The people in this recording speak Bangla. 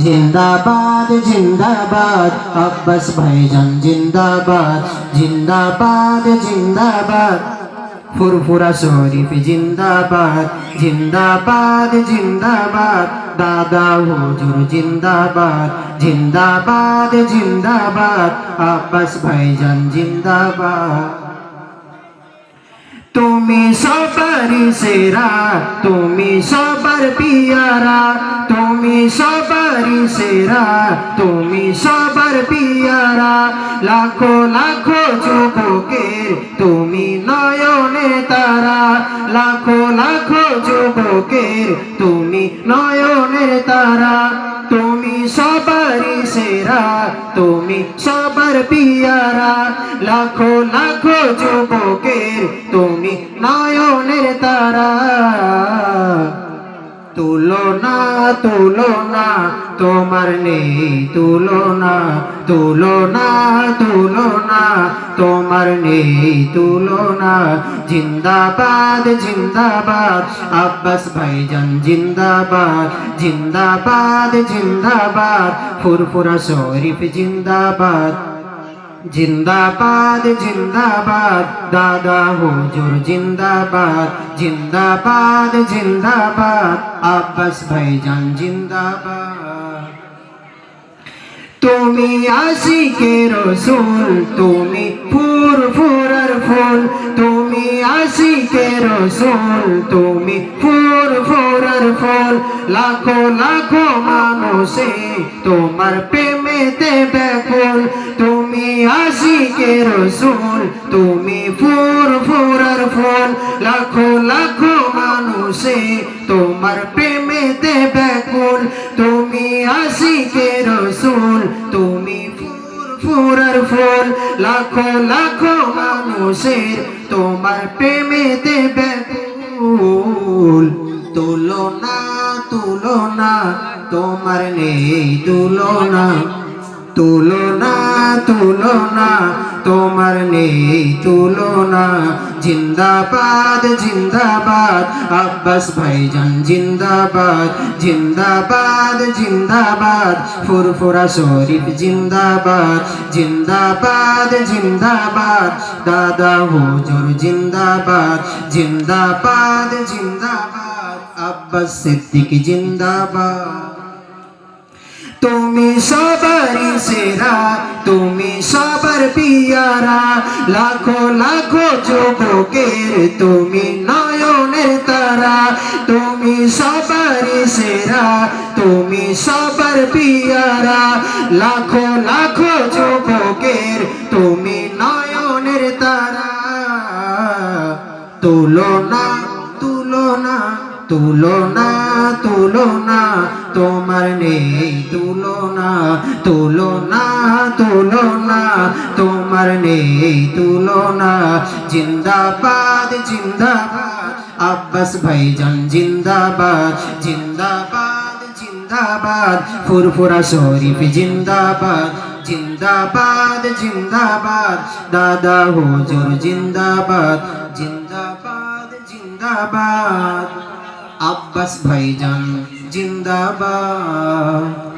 জিন্দাবাদ জিন্দাবাদ আব্বাস ভাইজান জিন্দাবাদ জিন্দাবাদ জিন্দাবাদ ফুরফুরা শরীফ জিন্দাবাদ জিন্দাবাদ জিন্দাবাদ দাদা হুজুর জিন্দাবাদ জিন্দাবাদ জিন্দাবাদ আব্বাস ভাইজান জিন্দাবাদ তুমি সবারই সেরা তুমি সবার পিয়ারা তুমি সবারই সেরা, তুমি সবার পিয়ারা। লাখো লাখো যুবকের তুমি নয়নে তারা। লাখো লাখো যুবকের তুমি নয়নের তারা। তুমি সবারই সেরা, তুমি সবার পিয়ারা। লাখো লাখো যুবকের তুমি নয়নের তারা। তুলনা তুলনা, তোমার নেই তুলনা তুলনা তুলনা, তোমার নেই তুলনা। জিন্দাবাদ জিন্দাবাদ, আব্বাস ভাইজান জিন্দাবাদ জিন্দাবাদ জিন্দাবাদ, ফুরফুরা শরীফ জিন্দাবাদ। জিন্দাবাদ জিন্দাবাদ, দাদা হুজুর জিন্দাবাদ জিন্দাবাদ জিন্দাবাদ, আব্বাস ভাইজান জিন্দাবাদ। তুমি আশিকে রসুল, তুমি ফুর ফুরার ফুল। তুমি আশিকে রসুল, তুমি ফুর ফুরার ফুল। লাখো লাখো মানুষে তোমার প্রেমেতে ব্যাকুল। তুমি আশিকে রসুল, তুমি ফুর ফুরার ফুল, লাখো লাখো মানুষে তোমার প্রেমেতে ব্যাকুল। তুমি আশিকে রসুল, তুমি ফুর ফুরার ফুল, লাখো লাখো মানুষের তোমার প্রেমে প্রেমেতে ব্যাকুল। তুলনা তুলনা, তোমার নেই তুলনা তুলনা তুলনা, তোমার নেই তুলনা। জিন্দাবাদ জিন্দাবাদ, আব্বাস ভাইজান জিন্দাবাদ। জিন্দাবাদ জিন্দাবাদ, ফুরফুরা শরীফ জিন্দাবাদ। জিন্দাবাদ জিন্দাবাদ, দাদা হুজুর জিন্দাবাদ। জিন্দাবাদ জিন্দাবাদ, আব্বাস সিদ্দিক জিন্দাবাদ। তুমি সবারই সেরা, তুমি সবার পিয়ারা। লাখো লাখো যুবকের তুমি নয়নের তারা। তুমি সবারই সেরা, তুমি সবার পিয়ারা। লাখো লাখো যুবকের তুমি নয়নের তারা। তুলনা তুলনা। তুলনা তুলনা, তোমার নেই তুলনা তুলনা তুলনা, তোমার নেই তুলনা। জিন্দাবাদ জিন্দাবাদ, আব্বাস ভাইজান জিন্দাবাদ জিন্দাবাদ জিন্দাবাদ, ফুরফুরা শরীফ জিন্দাবাদ জিন্দাবাদ জিন্দাবাদ, দাদা হুজুর জিন্দাবাদ জিন্দাবাদ জিন্দাবাদ। আব্বাস ভাইজান জিন্দাবাদ।